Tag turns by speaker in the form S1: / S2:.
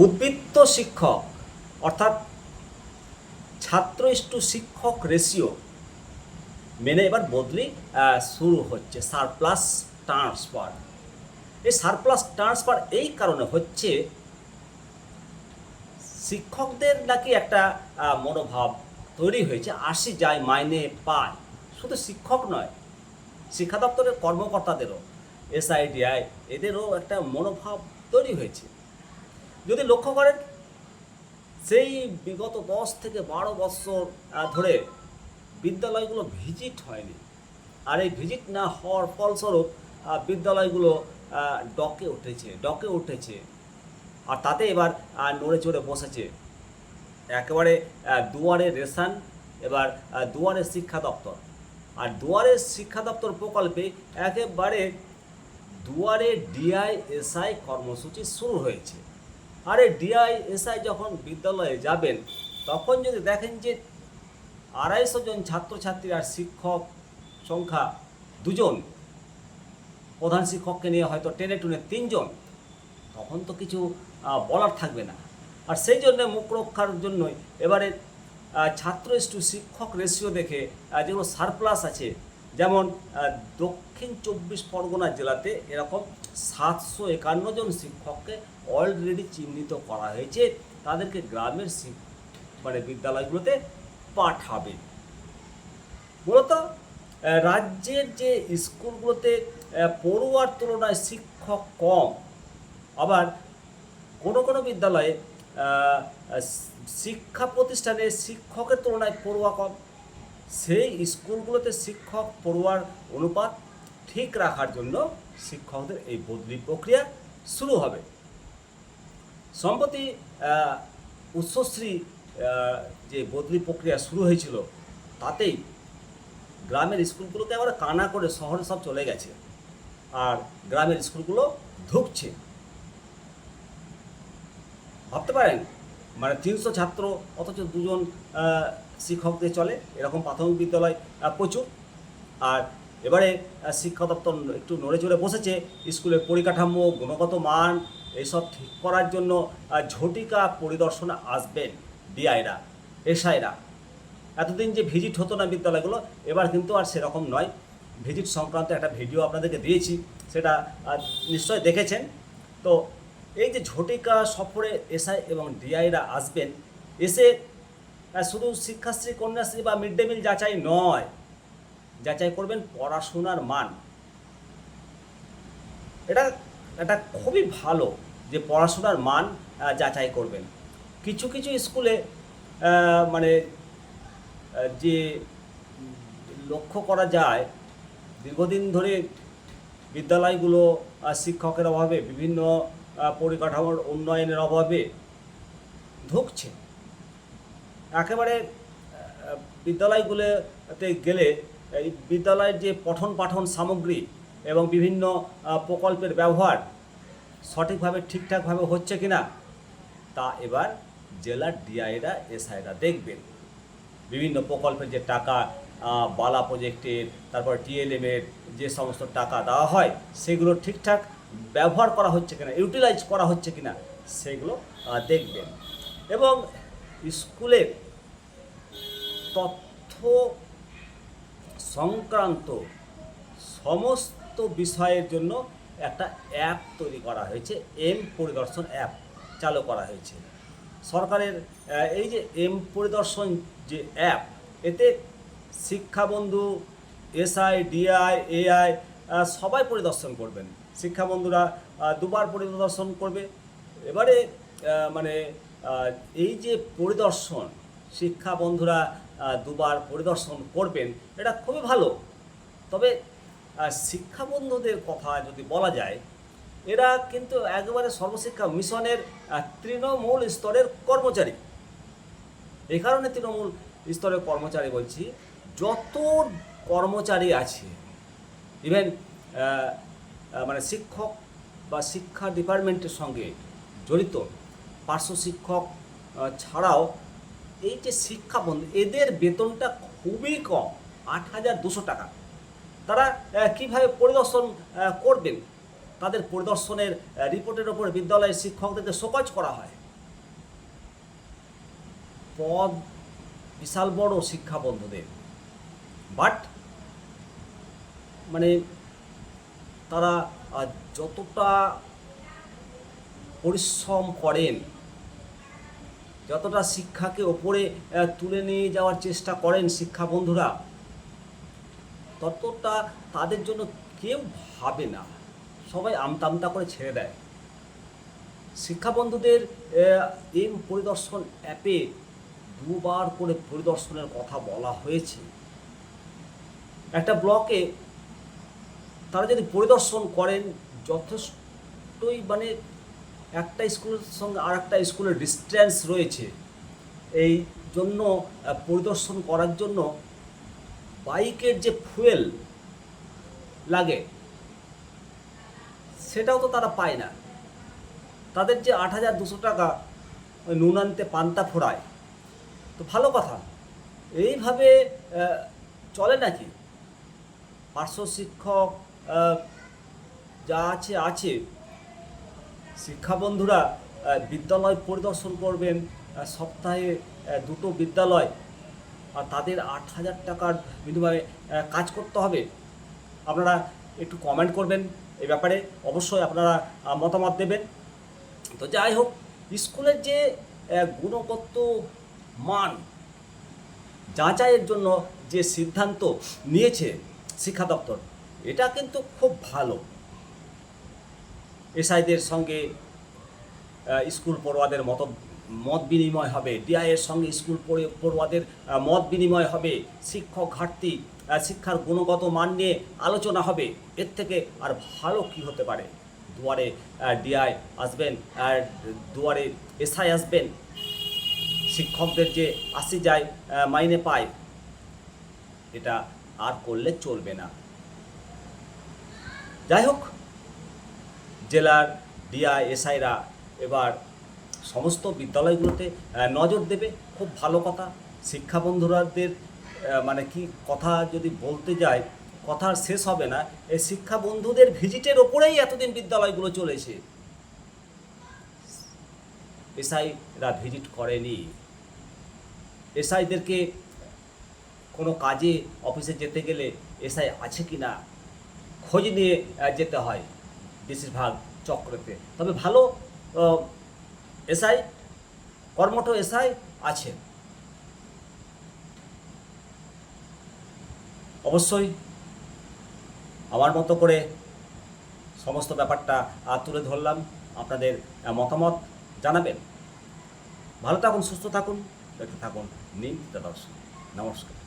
S1: উদ্বৃত্ত শিক্ষক, অর্থাৎ ছাত্র ইস্টু শিক্ষক রেশিও মেনে এবার বদলি শুরু হচ্ছে সারপ্লাস ট্রান্সফার এই সারপ্লাস ট্রান্সফার এই কারণে হচ্ছে শিক্ষকদের নাকি একটা মনোভাব তৈরি হয়েছে, আসি যায় মাইনে পায়। শুধু শিক্ষক নয়, শিক্ষা দপ্তরের কর্মকর্তাদেরও এসআইডিআই এদেরও একটা মনোভাব তৈরি হয়েছে। যদি লক্ষ্য করেন, সেই বিগত দশ থেকে বারো বছর ধরে বিদ্যালয়গুলো ভিজিট হয়নি। আর এই ভিজিট না হওয়ার ফলস্বরূপ বিদ্যালয়গুলো ডকে উঠেছে ডকে উঠেছে। আর তাতে এবার নড়ে চড়ে বসেছে। একেবারে দুয়ারে রেশন, এবার দুয়ারে শিক্ষা দপ্তর। আর দুয়ারে শিক্ষা দপ্তর প্রকল্পে একেবারে দুয়ারে ডিআইএসআই কর্মসূচি শুরু হয়েছে। আর ডিআইএসআই যখন বিদ্যালয়ে যাবেন, তখন যদি দেখেন যে আড়াইশো জন ছাত্রছাত্রী আর শিক্ষক সংখ্যা দুজন, প্রধান শিক্ষককে নিয়ে হয়তো টেনে টুনে তিনজন, তখন তো কিছু বলার থাকবে না। আর সেই জন্য মুখ রক্ষার জন্যই এবারে ছাত্র ইস্টু শিক্ষক রেশিও দেখে যেগুলো সারপ্লাস আছে, যেমন দক্ষিণ চব্বিশ পরগনা জেলাতে এরকম সাতশো একান্ন জন শিক্ষককে অলরেডি চিহ্নিত করা হয়েছে, তাদেরকে গ্রামের মানে বিদ্যালয়গুলোতে পাঠাবে। মূলত রাজ্যের যে স্কুলগুলোতে পড়ুয়ার তুলনায় শিক্ষক কম, আবার কোনো কোনো বিদ্যালয়ে শিক্ষা প্রতিষ্ঠানে শিক্ষকের তুলনায় পড়ুয়া কম। সেই স্কুলগুলোতে শিক্ষক পড়ুয়ার অনুপাত ঠিক রাখার জন্য শিক্ষকদের এই বদলি প্রক্রিয়া শুরু হবে। সম্প্রতি উচ্চশ্রী যে বদলি প্রক্রিয়া শুরু হয়েছিল তাতেই গ্রামের স্কুলগুলোকে আবার কানা করে শহরে সব চলে গেছে আর গ্রামের স্কুলগুলো ধুকছে। ভাবতে পারেন মানে তিনশো ছাত্র অথচ দুজন আহ, শিক্ষক দিয়ে চলে এরকম প্রাথমিক বিদ্যালয় প্রচুর। আর এবারে শিক্ষা দপ্তর একটু নড়ে চড়ে বসেছে। স্কুলের পরিকাঠামো গুণগত মান এসব ঠিক করার জন্য ঝটিকা পরিদর্শনে আসবেন ডিআইরা এসআইরা। এতদিন যে ভিজিট হতো না বিদ্যালয়গুলো এবার কিন্তু আর সেরকম নয়। ভিজিট সংক্রান্ত একটা ভিডিও আপনাদেরকে দিয়েছি সেটা আহ, নিশ্চয়ই দেখেছেন। তো এই যে ঝটিকা সফরে এসআই এবং ডিআইরা আসবেন এসে শুধু শিক্ষাশ্রী কন্যাশ্রী বা মিড ডে মিল যাচাই নয় যাচাই করবেন পড়াশোনার মান। এটা এটা খুবই ভালো যে পড়াশোনার মান যাচাই করবেন। কিছু কিছু স্কুলে মানে যে লক্ষ্য করা যায়, দীর্ঘদিন ধরে বিদ্যালয়গুলো শিক্ষকের অভাবে, বিভিন্ন পরিকাঠামোর উন্নয়নের অভাবে ধুকছে। একেবারে বিদ্যালয়গুলোতে গেলে এই বিদ্যালয়ের যে পঠন পাঠন সামগ্রী এবং বিভিন্ন প্রকল্পের ব্যবহার সঠিকভাবে, ঠিকঠাকভাবে হচ্ছে কিনা, তা এবার জেলার ডিআইরা, এসআইরা দেখবেন। বিভিন্ন প্রকল্পের যে টাকা বালা প্রজেক্টের, তারপর টিএলএমের যে সমস্ত টাকা দেওয়া হয়, সেগুলো ঠিকঠাক ব্যবহার করা হচ্ছে কিনা, ইউটিলাইজ করা হচ্ছে কিনা, সেগুলো দেখবেন। এবং স্কুলের তথ্য সংক্রান্ত সমস্ত বিষয়ের জন্য একটা অ্যাপ তৈরি করা হয়েছে এম পরিদর্শন অ্যাপ চালু করা হয়েছে। সরকারের এই যে এম পরিদর্শন যে অ্যাপ এতে শিক্ষাবন্ধু এসআই ডিআই এআই সবাই পরিদর্শন করবেন। শিক্ষাবন্ধুরা দুবার পরিদর্শন করবে। এবারে মানে এই যে পরিদর্শন শিক্ষা বন্ধুরা আহ, দুবার পরিদর্শন করবেন এটা খুবই ভালো। তবে আহ, শিক্ষা বন্ধুদের কথা যদি বলা যায় এরা কিন্তু একেবারে সর্বশিক্ষা মিশনের তৃণমূল স্তরের কর্মচারী। এই কারণে তৃণমূল স্তরের কর্মচারী বলছি যত কর্মচারী আছে ইভেন মানে শিক্ষক বা শিক্ষা ডিপার্টমেন্টের সঙ্গে জড়িত পার্শ্ব শিক্ষক ছাড়াও এই যে শিক্ষা বন্ধু, এদের বেতনটা খুবই কম, আট হাজার দুশো টাকা। তারা কীভাবে পরিদর্শন করবেন? তাদের পরিদর্শনের রিপোর্টের ওপর বিদ্যালয়ের শিক্ষকদের শোকজ করা হয়। পদ বিশাল বড় শিক্ষা বন্ধুদের। বাট মানে তারা যতটা পরিশ্রম করেন যতটা শিক্ষাকে ওপরে তুলে নিয়ে যাওয়ার চেষ্টা করেন শিক্ষা বন্ধুরা, ততটা তাদের জন্য কেউ ভাবে না। সবাই আমতা আমতা করে ছেড়ে দেয়। শিক্ষা বন্ধুদের এম পরিদর্শন অ্যাপে দুবার করে পরিদর্শনের কথা বলা হয়েছে। একটা ব্লকে তারা যদি পরিদর্শন করেন, যথেষ্টই মানে একটা স্কুলের সঙ্গে আর একটা স্কুলের ডিস্টেন্স রয়েছে। এই জন্য পরিদর্শন করার জন্য বাইকের যে ফুয়েল লাগে, সেটাও তো তারা পায় না। তাদের যে আট হাজার দুশো টাকা ওই নুন আনতে পান্তা ফোড়ায়, তো ভালো কথা। এইভাবে চলে নাকি? পার্শ্ব শিক্ষক যা আছে আছে। শিক্ষা বন্ধুরা বিদ্যালয় পরিদর্শন করবেন সপ্তাহে দুটো বিদ্যালয়। আর তাদের আট হাজার টাকার বিনিময়ে কাজ করতে হবে। আপনারা একটু কমেন্ট করবেন এই ব্যাপারে। অবশ্যই আপনারা মতামত দেবেন। তো যাই হোক, স্কুলের যে গুণগত মান, যাচাইয়ের জন্য যে সিদ্ধান্ত নিয়েছে শিক্ষা দপ্তর, এটা কিন্তু খুব ভালো। এসআইদের সঙ্গে স্কুল পড়ুয়াদের মত মত বিনিময় হবে। ডিআইয়ের সঙ্গে স্কুল পড়ে- পড়ুয়াদের মত বিনিময় হবে। শিক্ষক, ঘাটতি শিক্ষার গুণগত মান নিয়ে আলোচনা হবে। এর থেকে আর ভালো কি হতে পারে? দুয়ারে ডিআই আসবেন, আর দুয়ারে এসআই আসবেন। শিক্ষকদের যে আসি যায় মাইনে পায়, এটা আর করলে চলবে না। যাই হোক জেলার ডিআই এসআইরা এবার সমস্ত বিদ্যালয়গুলোতে নজর দেবে। খুব ভালো কথা। শিক্ষা বন্ধুরাদের মানে কি কথা যদি বলতে যায়, কথা আর শেষ হবে না। এই শিক্ষা বন্ধুদের ভিজিটের ওপরেই এতদিন বিদ্যালয়গুলো চলেছে। এসআইরা ভিজিট করেনি। এসআইদেরকে কোনো কাজে, অফিসে যেতে গেলে এসআই আছে কি না খোঁজ নিয়ে যেতে হয়। বেশিরভাগ চক্রতে। তবে ভালো এসআই, কর্মঠ এসআই আছে। অবশ্যই আমার মতো করে সমস্ত ব্যাপারটা তুলে ধরলাম। আপনাদের মতামত জানাবেন। ভালো থাকুন, সুস্থ থাকুন, দেখতে থাকুন। নিম দর্শন নমস্কার।